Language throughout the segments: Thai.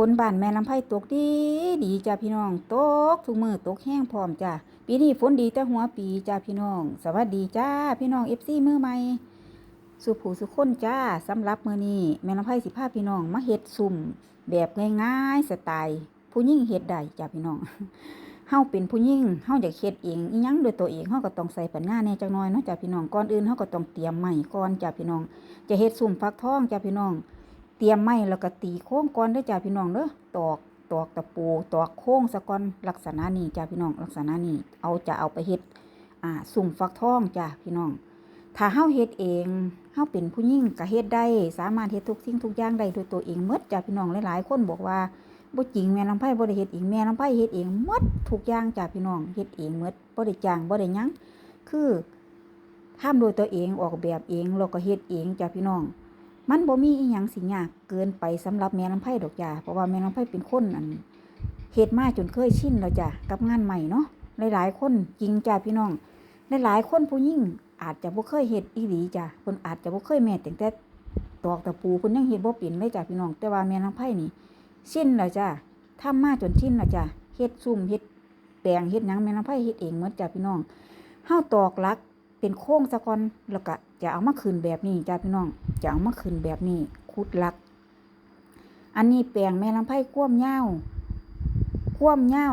ฝนบ้านแม่ลำไผ่ตกดีดีจ้าพี่น้องตกทุกมือตกแห้งพร้อมจ้าปีนี้ฝนดีแต่หัวปีจ้าพี่น้อง สวัสดีจ้าพี่น้องเอฟซีมือใหม่สุผูสุขคนจ้าสำหรับมือนี้แม่ลำไผ่สิพาพี่น้องมาเฮ็ดสุ่ม แบบง่ายๆสไตล์ผู้หญิงเฮ็ดได้จ้าพี่น้องเฮาเป็นผู้หญิงเฮาอยากเฮ็ดเองอีหยังด้วยตัวเองเฮาก็ต้องใส่ปัญญาแน่จักหน่อยเนาะจ้าพี่น้องก่อนอื่นเฮาก็ต้องเตรียมไม้ก่อนจ้าพี่น้อง จะเฮ็ดสุ่มฟักทองจ้าพี่น้อง เตรียมไม้แล้วก็ตีโค้งก่อนเด้อจ้าพี่น้องเด้อตอกตอกตะปูตอกโค้งซะก่อนลักษณะนี้จ้าพี่น้องลักษณะนี้เอาจะเอาไปเฮ็ดอ่าสุ่มฟักทองจ้าพี่น้อง ถ้าเฮาเฮ็ดเองเฮาเป็นผู้หญิงก็เฮ็ดได้ สามารถเฮ็ดทุกสิ่งทุกอย่างได้ด้วยตัวเองหมดจ้าพี่น้องหลายๆคนบอกว่าบ่จริงแม่ลำไผ่บ่ได้เฮ็ดเองแม่ลำไผ่เฮ็ดเองหมดทุกอย่างจ้าพี่น้องเฮ็ดเองหมดบ่ได้จ้างบ่ได้หยังคือทำโดยตัวเองออกแบบเองแล้วก็เฮ็ดเองจ้าพี่น้อง มันบ่มีอีหยังสิยากเกินไปสำหรับแม่ลำไผ่ดอกจ้าเพราะว่าแม่ลำไผ่เป็นคนอันเฮ็ดมาจนเคยชินแล้วจ้ะกับงานใหม่เนาะหลายๆคนจริงจ้าพี่น้องหลายๆคนผู้หญิงอาจจะบ่เคยเฮ็ดอีหลีจ้ะเพิ่นอาจจะบ่เคยแม่ตั้งแต่ตอกตะปูเพิ่นยังเฮ็ดบ่เป็นเลยจ้ะพี่น้องแต่ว่าแม่ลำไผ่นี่ชินแล้วจ้ะทำมาจนชินแล้วจ้ะเฮ็ดซุ่มเฮ็ดแปลงเฮ็ดหยังแม่ลำไผ่เฮ็ดเองหมดจ้ะพี่น้องเฮาตอกหลัก เป็นโค้งซะก่อนแล้วก็จะเอามาคืนแบบนี้จ้าพี่น้องจะเอามาคืนแบบนี้คุดลัก อันนี้แปลงแม่ลำไผ่คว่ำเง่าคว่ำเง่า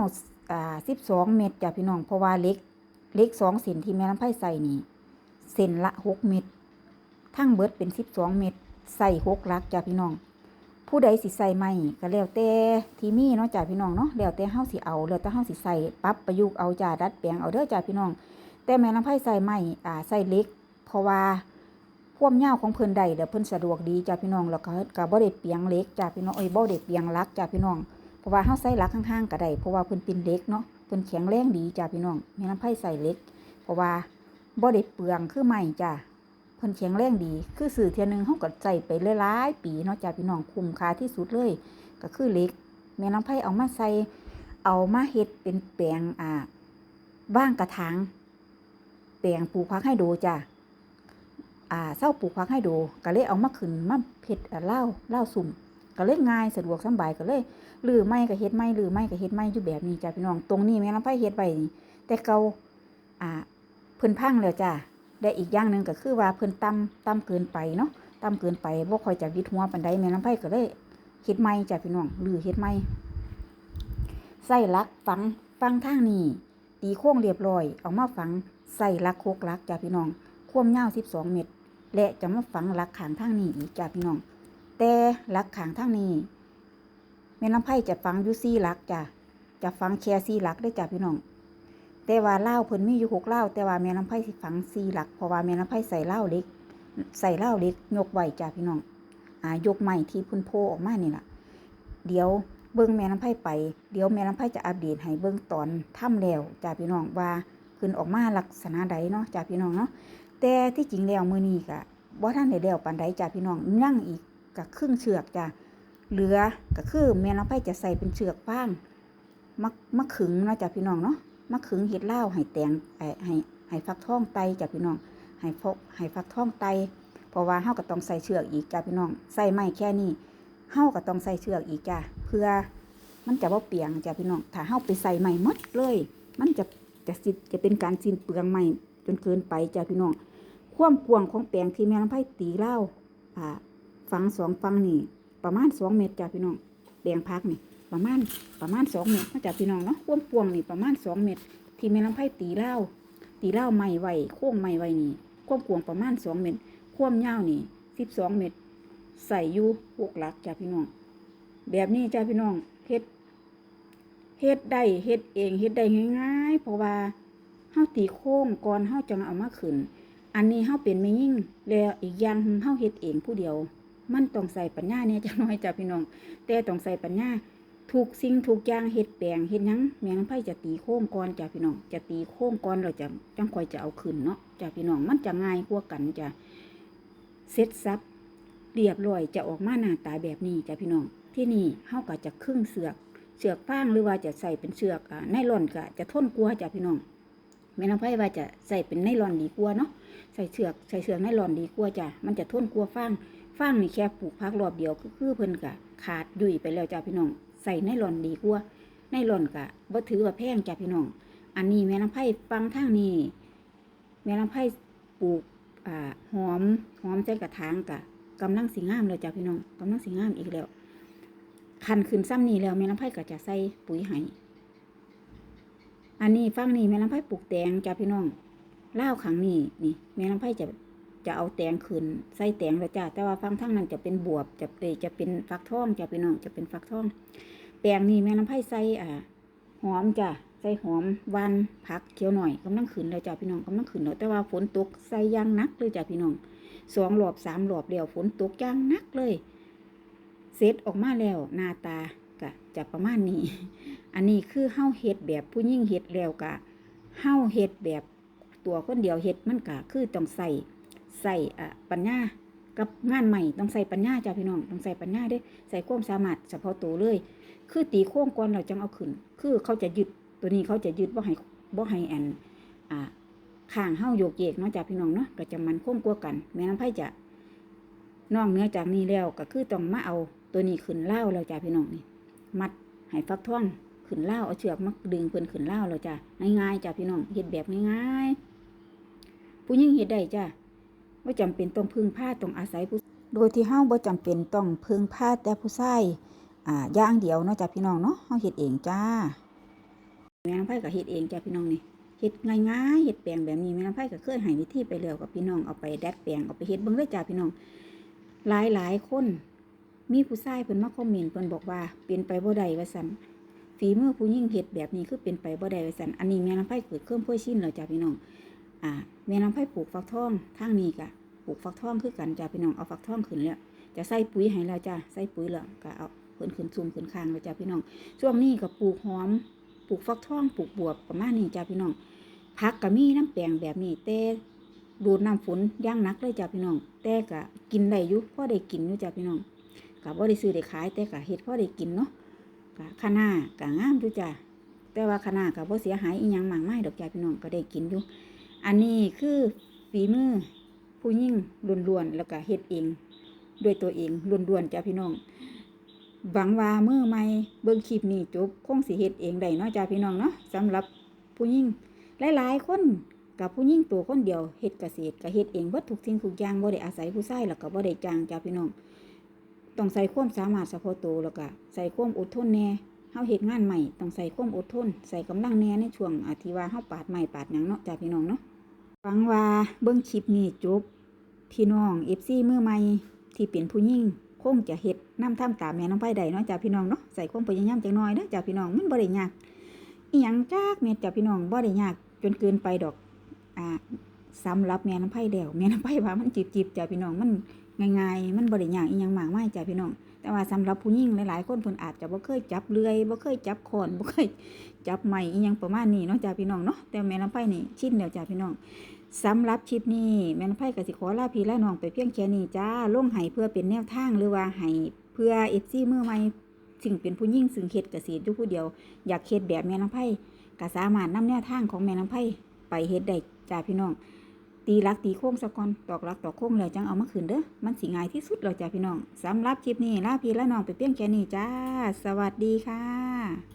อ่าสิบสองเม็ดจ้าพี่น้องเพราะว่าเล็กเล็กสองเส้นที่แม่ลำไผ่ใส่นี่เส้นละหกเม็ดทั้งเบิดเป็นสิบสองเม็ดใส่หกลักจ้าพี่น้อง ผู้ใดสิใส่ไม่ก็แล้วแต่ที่มีเนาะจ้าพี่น้องเนาะแล้วแต่เฮาสิเอาแล้วแต่เฮาสิใส่ปรับประยุกต์เอาจ้าดัดแปลงเอาเด้อจ้าพี่น้อง แต่แม่ลำไผ่ใส่ไม้อ่าใส่เล็ก เพราะว่าความยาวของเพิ่นได้เดี๋ยวเพิ่นสะดวกดีจ้าพี่น้องแล้วก็ก็บ่ได้เปียงเล็กจ้าพี่น้องเอ้ยบ่ได้เปียงลักจ้าพี่น้องเพราะว่าเฮาใส่ลักข้างๆก็ได้เพราะว่าเพิ่นเป็นเล็กเนาะเพิ่นแข็งแรงดีจ้าพี่น้องแม่ลำไผ่ใส่เล็ก เพราะว่าบ่ได้เปลืองคือไม้จ้าเพิ่นแข็งแรงดี คือสื่อเทียนึงเฮาก็ใส่ไปหลายๆปีเนาะจ้าพี่น้องคุ้มค่าที่สุดเลย ก็คือเล็กแม่ลำไผ่เอามาใส่เอามาเฮ็ดเป็นแปลงอ่าว่างกระถาง ปลงปลูกพักให้ดูจ้ะอ่าเศร้าปลูกพักให้ดูก็เลยเอามาขึ้นมาเพ็ดเล่าเล่าสุ่มก็เลยง่ายสะดวกสบายก็เลยลือไม่ก็เฮ็ดไม่ลือไม่ก็เฮ็ดไม่อยู่แบบนี้จ้ะพี่น้องตรงนี้แม่ลำไผ่เฮ็ดไว้นี่แต่เกาอ่าเพิ่นพังแล้วจ้ะได้อีกอย่างหนึ่งก็คือว่าเพิ่นต่ำต่ำเกินไปเนาะต่ำเกินไปบ่ค่อยจะวิดหัวปานใดแม่ลำไผ่ก็เลยเฮ็ดไม่จ้ะพี่น้องลือเฮ็ดไม่ใส่ลักฝังฟังทางนี้ตีโค้งเรียบร้อย เอามาฝัง ใส่ลักโคกลักจ้าพี่น้องความยาว12เมตร และจะมาฝังลักขางทางนี้อีกจ้าพี่น้อง แต่ลักขางทางนี้แม่ลำไผ่จะฝังอยู่ซี่ลักจ้ะจะฝังแค่ซี่ลักได้จ้าพี่น้อง แต่ว่าเล่าเพิ่นมีอยู่หกเล่าแต่ว่าแม่ลำไผ่สิฝังซี่ลักเพราะว่าแม่ลำไผ่ใส่เล่าเล็ก ใส่เล่าเล็กยกไหวจ้าพี่น้องอ่ายกใหม่ที่พุ่นโพออกมานี่แหละเดี๋ยวเบิ้งแม่ลำไผ่ไป เดี๋ยวแม่ลำไผ่จะอัปเดตให้เบิ้งตอนถ้ำแล้วจ้าพี่น้องว่า ขึ้นออกมาลักษณะใดเนาะจ้าพี่น้องเนาะแต่ที่จริงแล้วมือนี้ก็บ่ทันได้แล้วปานใดจ้าพี่น้องยั่งอีกก็ครึ่งเชือกจ้าเหลือก็คือแม่ลำไผ่จะใส่เป็นเชือกฟางมักมักขึงนาะจ้าพี่น้องเนาะมักขึงเฮ็ดเหล้าให้แตงให้ให้ให้ฟักทองไตจ้าพี่น้องให้ฟกให้ฟักทองไตเพราะว่าเฮาก็ต้องใส่เชือกอีกจ้าพี่น้องใส่ไม้แค่นี้เฮาก็ต้องใส่เชือกอีกจ้ะเพื่อมันจะบ่เปียงจ้ะพี่น้องถ้าเฮาไปใส่ใหม่หมดเลย มันจะ จะสิจะเป็นการสิ้นเปลืองใหม่จนเกินไปจ้ะพี่น้องความกว้างของแปลงที่แม่ลำไผ่ตีเล่าอ่าฟังสองฟังนี่ประมาณสองเมตรจ้ะพี่น้องแปลงพักนี่ประมาณประมาณสองเมตรนะจ้ะพี่น้องเนาะความกว้างนี่ประมาณสองเมตร ที่แม่ลำไผ่ตีเล่าตีเล่าใหม่ไว้โค้งใหม่ไว้นี่ความกว้างประมาณสองเมตร ความยาวนี่สิบสองเมตร ใส่อยู่หกหลักจ้าพี่น้อง แบบนี้จ้าพี่น้องเฮ็ด เฮ็ดได้เฮ็ดเองเฮ็ดได้ง่ายๆ เพราะว่าเฮาตีโค้งก่อนเฮาจังเอามาขึ้น อันนี้เฮาเป็นแม่ยิ่งแล้วอีกอย่างเฮาเฮ็ดเองผู้เดียว มันต้องใส่ปัญญาเนี่ยจักหน่อยจ้าพี่น้อง แต่ต้องใส่ปัญญาทุกสิ่งทุกอย่างเฮ็ดแปลงเฮ็ดยังแมงไผจะตีโค้งก่อนจ้าพี่น้อง จะตีโค้งก่อนเราจะจังคอยจะเอาขึ้นเนาะจ้าพี่น้องมันจะง่ายกว่ากันจ้ะเสร็จสับเรียบร้อยจะออกมาหน้าตาแบบนี้จ้ะพี่น้องที่นี่เฮาก็จะครึ่งเสือก เสือกฟางหรือว่าจะใส่เป็นเสือกไนล่อนก็จะทนกลัวจ้ะพี่น้องแม่น้องไผ่ว่าจะใส่เป็นไนล่อนดีกว่าเนาะใส่เสือกใส่เสือกไนล่อนดีกว่าจ้ะมันจะทนกลัวฟางฟางนี่แค่ปลูกพักรอบเดียวก็คือเพิ่นก็ขาดยุ่ยไปแล้วจ้าพี่น้อง ใส่ไนลอนดีกว่าไนลอนก็บ่ถือว่าแพงจ้าพี่น้อง อันนี้แม่น้ำไผ่ฟังทางนี้แม่น้ำไผ่ปลูกอ่าหอมหอมใจกระถางกะกำลังสิงามเลยจ้าพี่น้องกำลังสิงามอีกแล้ว คันขึ้นซ้ำนี้แล้วแม่น้ำไผ่ก็จะใส่ปุ๋ยให้อันนี้ฟังนี้แม่น้ำไผ่ปลูกแตงจ้าพี่น้องเล่าขังนี้นี่แม่น้ำไผ่จะจะเอาแตงขึ้นใส่แตงแล้วจ้าแต่ว่าฟังทั้งนั้นจะเป็นบวบจะเอยจะเป็นฟักทองจ้าพี่น้องจะเป็นฟักทองแปลงนี้แม่น้ำไผ่ใส่อ่าหอมจ้ะใส่หอมวันผักเขียวหน่อยกำลังขึ้นแล้วจ้ะพี่น้องกำลังขึ้นแล้วแต่ว่าฝนตกใส่อยางนักเลยจ้ะพี่น้องสองรอบสามรอบแล้วฝนตกอยางนักเลย เสร็จออกมาแล้วหน้าตากะจะประมาณนี้ อันนี้คือเฮาเฮ็ดแบบผู้ยิ่งเฮ็ดแล้วกะเฮาเฮ็ดแบบตัวคนเดียวเฮ็ดมันกะคือต้องใส่ใส่อะปัญญากับงานใหม่ต้องใส่ปัญญาจ้ะพี่น้องต้องใส่ปัญญาด้วยใส่ความสามารถเฉพาะตัวเลย คือตีโค้งก่อนเราจังเอาขึ้น คือเขาจะยึดตัวนี้เขาจะยึดบ่ให้บ่ให้แอนอ่าข้างเฮาโยกเยกเนาะจ้ะพี่น้องเนาะก็จะมันโค้งกว่ากัน แม่น้ำไผ่จะนอกเนื้อจากนี้แล้วก็คือต้องมาเอา ตัวนี้ขึ้นเล่าวแล้วจ้ะพี่น้องนี่ มัดให้ฟักท่องขึ้นเล่าเอาเชือกมาดึงเพิ่นขึ้นเล่าวแล้วจ้ะง่ายๆจ้ะพี่น้องเฮ็ดแบบง่ายๆผู้หญิงเฮ็ดได้จ้ะบ่าจำเป็นต้องพึ่งพาต้องอาศัยผู้โดยที่เฮาบ่จำเป็นต้องพึ่งพาแต่ผู้ชายอ่าย่างเดียวเนาะจ้ะพี่น้องเนาะเฮาเฮ็ดเองจ้าแม่น้ำไผ่ก็เฮ็ดเองจ้ะพี่น้องนี่เฮ็ดง่ายๆเฮ็ดแปลงแบบนี้แม่น้ำไผ่ก็เคยให้วิธีไปแล้วกับพี่น้องเอาไปแดดแปลงเอาไปเฮ็ดเบิ่งเลยจ้ะพี่น้อง หลายหลายๆคน มีผู้ชายเพิ่นมาคอมเมนต์เพิ่นบอกว่าเป็นไปบ่ได้ว่าซั่นฝีมือผู้หญิงเฮ็ดแบบนี้คือเป็นไปบ่ได้ว่าซั่นอันนี้แม่น้ำไผ่เกิดเครื่องพ่วยชินแล้วจ้ะพี่น้อง อ่าแม่น้ำไผ่ปลูกฟักทองทางนี้ก็ปลูกฟักทองคือกันจ้ะพี่น้องเอาฟักทองขึ้นแล้วจะใส่ปุ๋ยให้แล้วจ้ะใส่ปุ๋ยแล้วก็เอาเพิ่นขึ้นซุ่มขึ้นคางแล้วจ้ะพี่น้อง ช่วงนี้ก็ปลูกหอมปลูกฟักทองปลูกบวบประมาณนี้จ้าพี่น้องผักก็มีน้ำแปลงแบบนี้แต่ดูดน้ำฝนย่างนักเลยจ้าพี่น้องแต่ก็กินได้อยู่พอได้กินอยู่จ้าพี่น้อง ก็บ่ได้ซื้อได้ขาย แต่ก็เฮ็ดพอได้กินเนาะก็คะน้าก็งามอยู่จ้าแต่ว่าคะน้าก็บ่เสียหายอีหยังมากมายดอกจ้าพี่น้องก็ได้กินอยู่ อันนี้คือฝีมือผู้หญิงล้วนๆแล้วก็เฮ็ดเอง ด้วยตัวเองล้วนๆจ้าพี่น้องหวังว่ามือใหม่เบิ่งคลิปนี้จบคงสิเฮ็ดเองได้เนาะจ้าพี่น้องเนาะสำหรับผู้หญิงหลายๆคนกับผู้หญิงตัวคนเดียวเฮ็ดเกษตรก็เฮ็ดเองเบิดทุกสิ่งทุกอย่างบ่ได้อาศัยผู้ชายแล้วก็บ่ได้จ้างจ้าพี่น้อง ต้องใส่ความสามารถเฉพาะตัวแล้วก็ใส่ความอดทนแน่เฮาเฮ็ดงานใหม่ต้องใส่ความอดทน ใส่กำลังแน่ในช่วงอาที่ว่าเฮาปาดไม้ปาดหยังเนาะจ้าพี่น้องเนาะหวังว่าเบิ่งคลิปนี้จบพี่น้อง FC มือใหม่ที่เป็นผู้หญิงคงจะเฮ็ดน้ำท่ามตามแม่น้องไผ่ได้เนาะจ้าพี่น้องเนาะใส่ความพยายามจังน้อยเด้อจ้าพี่น้องมันบ่ได้ยากอีหยังจักเม็ดจ้าพี่น้องบ่ได้ยากจนเกินไปดอกอ่าสำหรับแม่น้ำไผ่แล้วแม่น้ำไผ่ว่ามันจิบๆจ้าพี่น้องมัน ง่ายๆ มันบ่ได้ยากอีหยังหมากมายจ้าพี่น้อง แต่ว่าสำหรับผู้หญิงหลายๆคนเพิ่นอาจจะบ่เคยจับเลื่อยบ่เคยจับขอนบ่เคยจับไม้อีหยังประมาณนี้เนาะจ้าพี่น้องเนาะ แต่แม่น้ำไผ่นี่ชินแล้วจ้าพี่น้องสำหรับคลิปนี้แม่นไพ่กสิขอลาพี่แลาน้องไปเพียงแค่นี้จ้าลงให้เพื่อเป็นแนวทางหรือว่าให้เพื่อเอฟซีมือใหม่สิ่งเป็นผู้ยิ่งซึ่งเฮ็ดเกษตรอยู่ผู้เดียว อยากเฮ็ดแบบแม่น้ำไผ่ก็สามารถนำแนวทางของแม่น้ำไผ่ไปเฮ็ดได้จ้าพี่น้อง ตีลักตีโค้งสะก่อนตอกลักตอกโค้งแล้วจังเอามาคืนเด้อมันสิง่ายที่สุดแล้วจ้าพี่น้องสำหรับคลิปนี้ลาพี่และน้องไปเปี้ยงแค่นี้จ้า สวัสดีค่ะ